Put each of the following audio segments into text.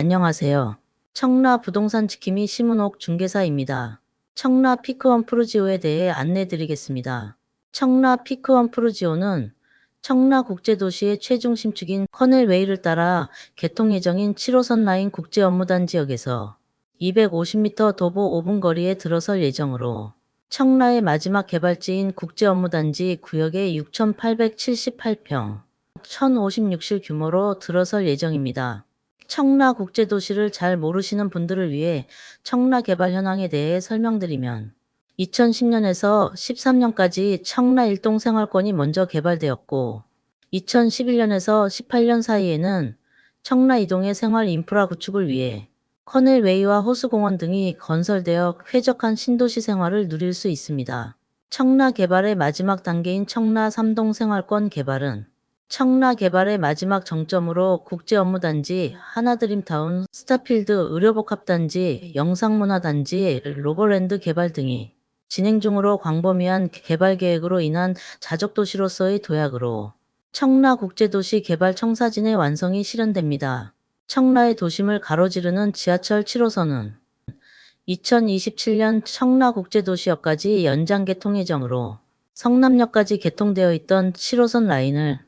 안녕하세요. 청라 부동산 지킴이 심은옥 중개사입니다. 청라 피크원 프루지오에 대해 안내 드리겠습니다. 청라 피크원 프루지오는 청라 국제도시의 최중심축인 커넬웨이를 따라 개통 예정인 7호선 라인 국제 업무단 지역에서 250m 도보 5분 거리에 들어설 예정으로 청라의 마지막 개발지인 국제 업무단지 구역의 6,878평, 1,056실 규모로 들어설 예정입니다. 청라 국제도시를 잘 모르시는 분들을 위해 청라 개발 현황에 대해 설명드리면 2010년에서 13년까지 청라 일동 생활권이 먼저 개발되었고 2011년에서 18년 사이에는 청라 이동의 생활 인프라 구축을 위해 커넬웨이와 호수공원 등이 건설되어 쾌적한 신도시 생활을 누릴 수 있습니다. 청라 개발의 마지막 단계인 청라 3동 생활권 개발은 청라 개발의 마지막 정점으로 국제 업무단지, 하나드림타운, 스타필드 의료복합단지, 영상문화단지, 로버랜드 개발 등이 진행 중으로 광범위한 개발 계획으로 인한 자적도시로서의 도약으로 청라 국제도시 개발 청사진의 완성이 실현됩니다. 청라의 도심을 가로지르는 지하철 7호선은 2027년 청라 국제도시역까지 연장 개통 예정으로 성남역까지 개통되어 있던 7호선 라인을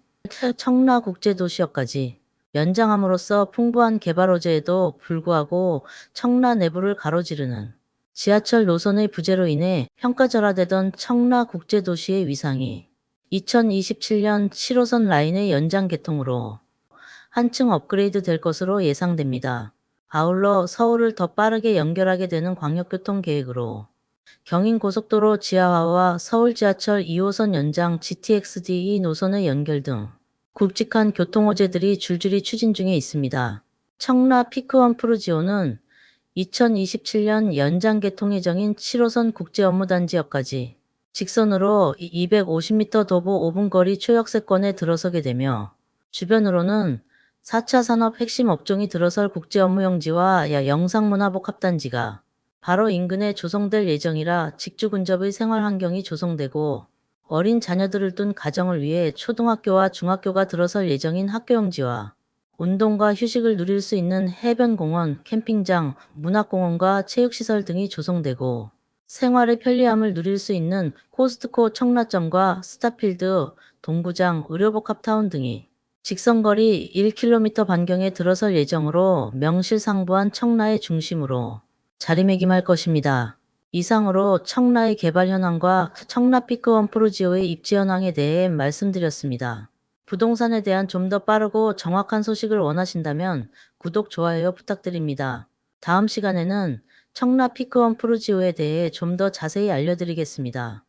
청라국제도시역까지 연장함으로써 풍부한 개발 호재에도 불구하고 청라 내부를 가로지르는 지하철 노선의 부재로 인해 평가절하되던 청라국제도시의 위상이 2027년 7호선 라인의 연장 개통으로 한층 업그레이드 될 것으로 예상됩니다. 아울러 서울을 더 빠르게 연결하게 되는 광역교통 계획으로 경인고속도로 지하화와 서울 지하철 2호선 연장 GTX-D 노선의 연결 등 굵직한 교통 호재들이 줄줄이 추진 중에 있습니다. 청라 피크원 프루지오는 2027년 연장 개통 예정인 7호선 국제 업무단지역까지 직선으로 250m 도보 5분 거리 초역세권에 들어서게 되며 주변으로는 4차 산업 핵심 업종이 들어설 국제 업무용지와 영상문화복합단지가 바로 인근에 조성될 예정이라 직주 근접의 생활 환경이 조성되고 어린 자녀들을 둔 가정을 위해 초등학교와 중학교가 들어설 예정인 학교용지와 운동과 휴식을 누릴 수 있는 해변공원, 캠핑장, 문학공원과 체육시설 등이 조성되고 생활의 편리함을 누릴 수 있는 코스트코 청라점과 스타필드, 동구장, 의료복합타운 등이 직선거리 1km 반경에 들어설 예정으로 명실상부한 청라의 중심으로 자리매김할 것입니다. 이상으로 청라의 개발 현황과 청라 피크원 프로지오의 입지 현황에 대해 말씀드렸습니다. 부동산에 대한 좀 더 빠르고 정확한 소식을 원하신다면 구독, 좋아요 부탁드립니다. 다음 시간에는 청라 피크원 프로지오에 대해 좀 더 자세히 알려드리겠습니다.